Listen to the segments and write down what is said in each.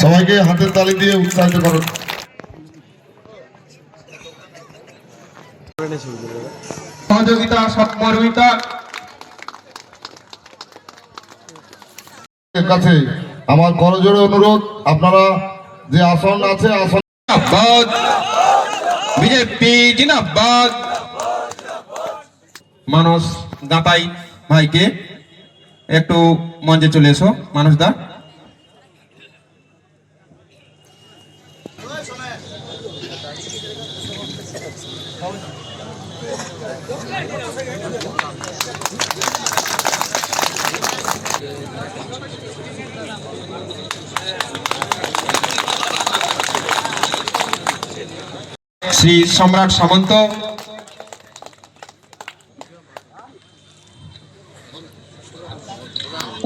সবাইকে হাতের তালি দিয়ে উৎসাহিত করুন সহযোগিতা সহমর্মিতা কাছে আমার করজোড়ে অনুরোধ আপনারা যে আসন আছে আসন বিজেপি জিন্দাবাদ। মানুষ গাঁতাই ভাইকে একটু মঞ্চে চলে এসো। মানুষ দা। শ্রী সম্রাট সামন্ত।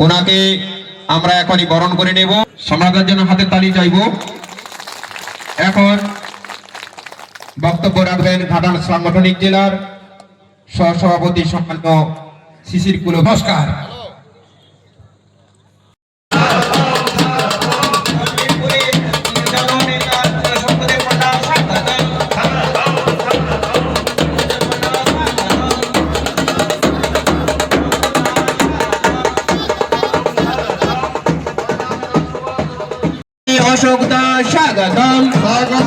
ওনাকে আমরা এখনই বরণ করে নেব। সম্রাটের জন্য হাতের তালি চাইব। এখন বক্তব্য রাখবেন ঘাটাল সাংগঠনিক জেলার সহসভাপতি সম্মান্য শিশির কুল নমস্কার। অশোক দাস স্বাগতম।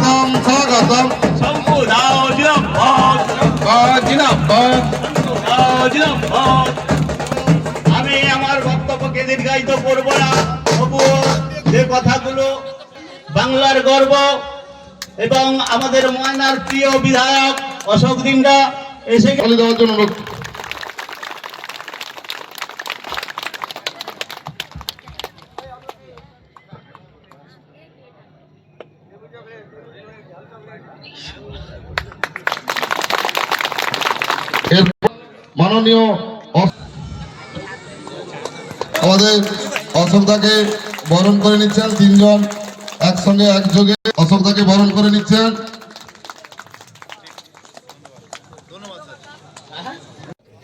আমি আমার বক্তব্যকে দীর্ঘায়িত করব না। তবুও যে কথাগুলো বাংলার গর্ব এবং আমাদের ময়নার প্রিয় বিধায়ক অশোক দিনরা এসে তালি দেওয়ার জন্য অনুরোধ। মাননীয় আমাদের অশোকদাকে বরণ করে নিচ্ছেন তিনজন একসঙ্গে একযোগে অশোকদাকে বরণ করে নিচ্ছেন।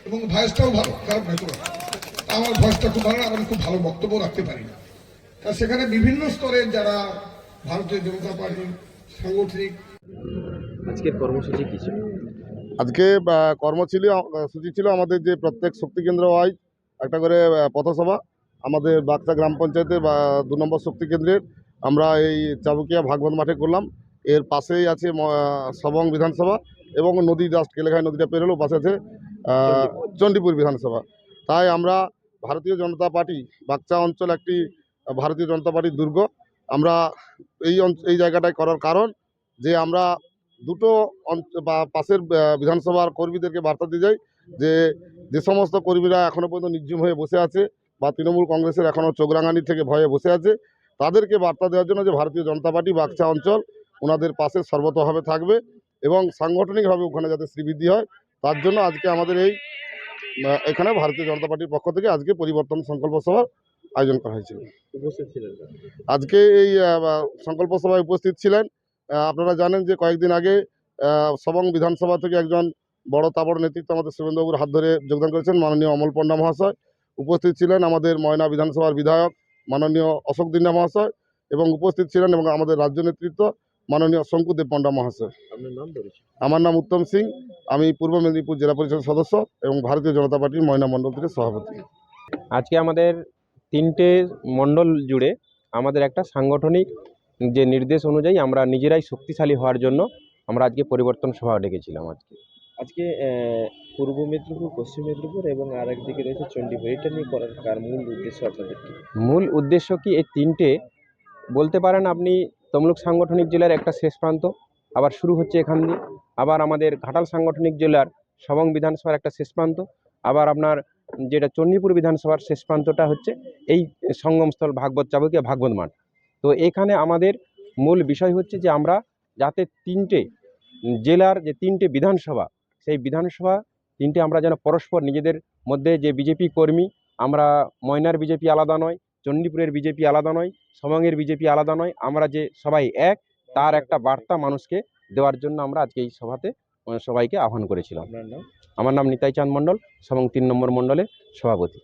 এবং ভয়েসটাও ভালো খারাপ নয় আমার ভয়েসটা খুব ভালো না, আমি খুব ভালো বক্তব্য রাখতে পারি না। তা সেখানে বিভিন্ন স্তরের যারা ভারতীয় জনতা পার্টির সাংগঠনিক আজকের কর্মসূচি কি ছিল? আজকে কর্মসূচি সূচি ছিল আমাদের যে প্রত্যেক শক্তি কেন্দ্র ওয়াইজ একটা করে পথসভা। আমাদের বাগচা গ্রাম পঞ্চায়েতের বা দু নম্বর শক্তি কেন্দ্রের আমরা এই চাবুকিয়া ভাগবত মাঠে করলাম। এর পাশেই আছে সবং বিধানসভা এবং নদী জাস্ট কেলেঘাই নদীটা পেরোলেও পাশে আছে চণ্ডীপুর। বিধানসভা। তাই আমরা ভারতীয় জনতা পার্টি বাগচা অঞ্চল একটি ভারতীয় জনতা পার্টির দুর্গ। আমরা এই অঞ্চ- এই জায়গাটায় করার কারণ যে আমরা দুটো বা পাশের বিধানসভার কর্মীদেরকে বার্তা দিয়ে যাই যে যে সমস্ত কর্মীরা এখনও পর্যন্ত নির্জীব হয়ে বসে আছে বা তৃণমূল কংগ্রেসের এখনও চোখরাঙানি থেকে ভয়ে বসে আছে তাদেরকে বার্তা দেওয়ার জন্য যে ভারতীয় জনতা পার্টি বাগচা অঞ্চল ওনাদের পাশে সর্বতভাবে থাকবে এবং সাংগঠনিকভাবে ওখানে যাতে শ্রীবৃদ্ধি হয় তার জন্য আজকে আমাদের এই এখানে ভারতীয় জনতা পার্টির পক্ষ থেকে আজকে পরিবর্তন সংকল্প সভার আয়োজন করা হয়েছিল? আজকে এই সংকল্প সভায় উপস্থিত ছিলেন আপনারা জানেন যে কয়েকদিন আগে সবং বিধানসভা থেকে একজন বড় তাবড় নেতৃত্ব আমাদের শুভেন্দুবাবুর হাত ধরে যোগদান করেছেন মাননীয় অমল পণ্ডা মহাশয়। উপস্থিত ছিলেন আমাদের ময়না বিধানসভার বিধায়ক মাননীয় অশোক দিন্ডা মহাশয় এবং উপস্থিত ছিলেন এবং আমাদের রাজ্য নেতৃত্ব মাননীয় শঙ্কুদেব পণ্ডা মহাশয়। আমার নাম উত্তম সিং। আমি পূর্ব মেদিনীপুর জেলা পরিষদ সদস্য এবং ভারতীয় জনতা পার্টির ময়না মণ্ডল থেকে সভাপতি। আজকে আমাদের তিনটে মণ্ডল জুড়ে আমাদের একটা সাংগঠনিক যে নির্দেশ অনুযায়ী আমরা নিজেরাই শক্তিশালী হওয়ার জন্য আমরা আজকে পরিবর্তন সভা ডেকেছিলাম আজকে। আজকে পূর্ব মেদিনীপুর পশ্চিম মেদিনীপুর এবং আর একদিকে রয়েছে চণ্ডীপুর এটা নিয়ে করার কার মূল উদ্দেশ্য আপনাদের মূল উদ্দেশ্য কি? এই তিনটে। বলতে পারেন আপনি তমলুক সাংগঠনিক জেলার একটা শেষ প্রান্ত আবার শুরু হচ্ছে এখান দিয়ে। আবার আমাদের ঘাটাল সাংগঠনিক জেলার সবং বিধানসভার একটা শেষ প্রান্ত আবার আপনার যেটা চণ্ডীপুর বিধানসভার শেষ প্রান্তটা হচ্ছে এই সঙ্গমস্থল ভাগবত চাবকীয় ভাগবত মাঠ। তো এখানে আমাদের মূল বিষয় হচ্ছে যে আমরা যাতে তিনটে জেলার যে তিনটে বিধানসভা সেই বিধানসভা তিনটে আমরা যেন পরস্পর নিজেদের মধ্যে যে বিজেপি কর্মী আমরা ময়নার বিজেপি আলাদা নয় চণ্ডীপুরের বিজেপি আলাদা নয় সবংয়ের বিজেপি আলাদা নয় আমরা যে সবাই এক তার একটা বার্তা মানুষকে দেওয়ার জন্য আমরা আজকে এই সভাতে সবাইকে আহ্বান করেছিলাম। আমার নাম নিতাই চাঁদ মণ্ডল সমং তিন নম্বর মণ্ডলের সভাপতি।